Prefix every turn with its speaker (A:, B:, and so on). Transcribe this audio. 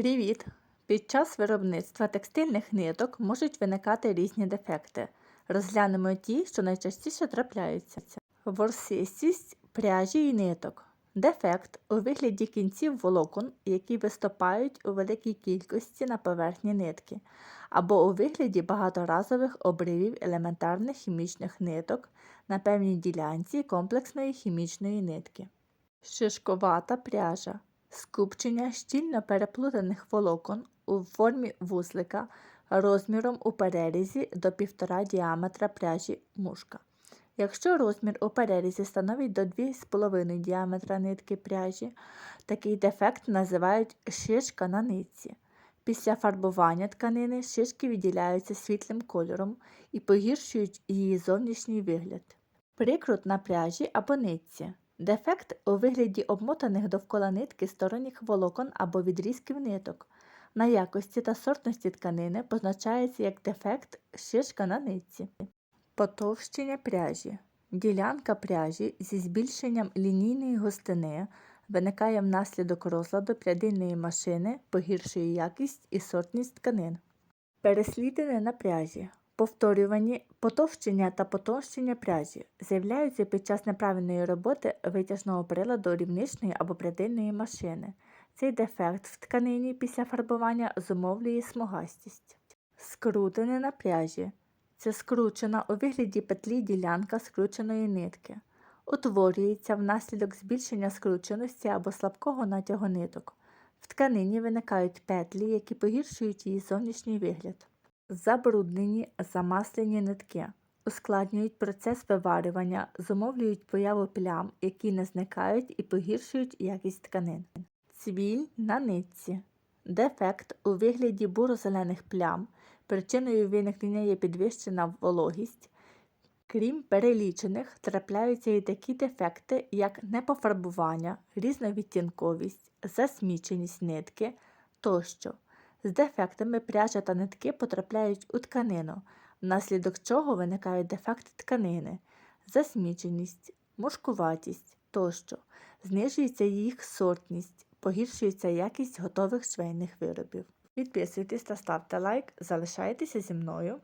A: Привіт! Під час виробництва текстильних ниток можуть виникати різні дефекти. Розглянемо ті, що найчастіше трапляються. Ворсистість пряжі і ниток. Дефект у вигляді кінців волокон, які виступають у великій кількості на поверхні нитки, або у вигляді багаторазових обривів елементарних хімічних ниток на певній ділянці комплексної хімічної нитки. Шишковата пряжа скупчення щільно переплутаних волокон у формі вузлика розміром у перерізі до 1,5 діаметра пряжі мушка. Якщо розмір у перерізі становить до 2,5 діаметра нитки пряжі, такий дефект називають шишка на нитці. Після фарбування тканини шишки відділяються світлим кольором і погіршують її зовнішній вигляд. Прикрут на пряжі або нитці. Дефект у вигляді обмотаних довкола нитки сторонніх волокон або відрізків ниток. На якості та сортності тканини позначається як дефект шишка на нитці. Потовщення пряжі. Ділянка пряжі зі збільшенням лінійної густини виникає внаслідок розладу прядильної машини, погіршує якість і сортність тканин. Переслідини на пряжі. Повторювані потовщення та потовщення пряжі з'являються під час неправильної роботи витяжного приладу рівничної або прядильної машини. Цей дефект в тканині після фарбування зумовлює смугастість. Скрутини на пряжі. Це скручена у вигляді петлі ділянка скрученої нитки. Утворюється внаслідок збільшення скрученості або слабкого натягу ниток. В тканині виникають петлі, які погіршують її зовнішній вигляд. Забруднені замаслені нитки ускладнюють процес виварювання, зумовлюють появу плям, які не зникають і погіршують якість тканин. Цвіль на нитці. Дефект у вигляді буро-зелених плям. Причиною виникнення є підвищена вологість. Крім перелічених, трапляються і такі дефекти, як непофарбування, різновідтінковість, засміченість нитки тощо. З дефектами пряжа та нитки потрапляють у тканину, внаслідок чого виникають дефекти тканини, засміченість, мушкуватість тощо, знижується їх сортність, погіршується якість готових швейних виробів. Підписуйтесь та ставте лайк, залишайтеся зі мною.